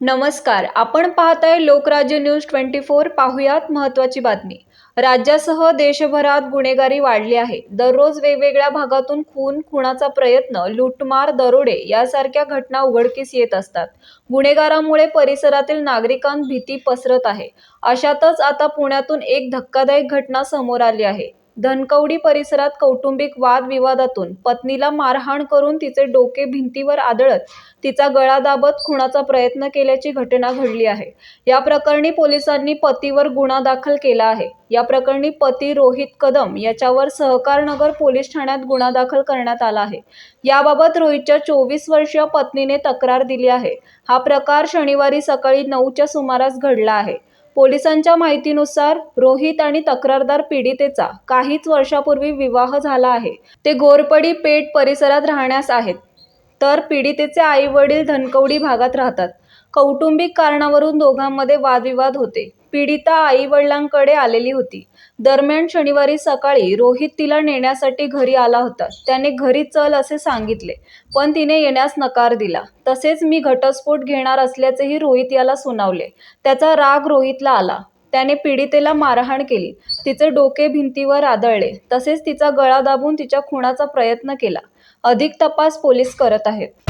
नमस्कार आपण पाहताय लोकराज्य न्यूज ट्वेंटी फोर पाहुयात महत्त्वाची बातमी. राज्यासह देशभरात गुन्हेगारी वाढली आहे. दररोज वेगवेगळ्या भागातून खून खुनाचा प्रयत्न लूटमार दरोडे यासारख्या घटना उघडकीस येत असतात. गुन्हेगारामुळे परिसरातील नागरिकांत भीती पसरत आहे. अशातच आता पुण्यातून एक धक्कादायक घटना समोर आली आहे. धनकवडी परिसरात कौटुंबिक वादविवादातून पत्नीला मारहाण करून तिचे डोके भिंतीवर आदळत तिचा गळा दाबत खुनाचा प्रयत्न केल्याची घटना घडली आहे. या प्रकरणी पोलिसांनी पतीवर गुन्हा दाखल केला आहे. या प्रकरणी पती रोहित कदम याच्यावर सहकारनगर पोलीस ठाण्यात गुन्हा दाखल करण्यात आला आहे. याबाबत रोहितच्या चोवीस वर्षीय पत्नीने तक्रार दिली आहे. हा प्रकार शनिवारी सकाळी नऊच्या सुमारास घडला आहे. पोलिसांच्या माहितीनुसार रोहित आणि तक्रारदार पीडितेचा काहीच वर्षापूर्वी विवाह झाला आहे. ते गोरपडी पेठ परिसरात राहण्यास आहेत. तर पीडितेचे आई वडील धनकवडी भागात राहतात. कौटुंबिक कारणावरून दोघांमध्ये वादविवाद होते. पीडिता आई वडिलांकडे आलेली होती. दरम्यान शनिवारी सकाळी रोहित तिला नेण्यासाठी घरी आला होता. त्याने घरी चल असे सांगितले पण तिने येण्यास नकार दिला. तसेच मी घटस्फोट घेणार असल्याचेही रोहित याला सुनावले. त्याचा राग रोहितला आला. त्याने पीडितेला मारहाण केली. तिचे डोके भिंतीवर आदळले. तसेच तिचा गळा दाबून तिच्या खुणाचा प्रयत्न केला. अधिक तपास पोलीस करत आहेत.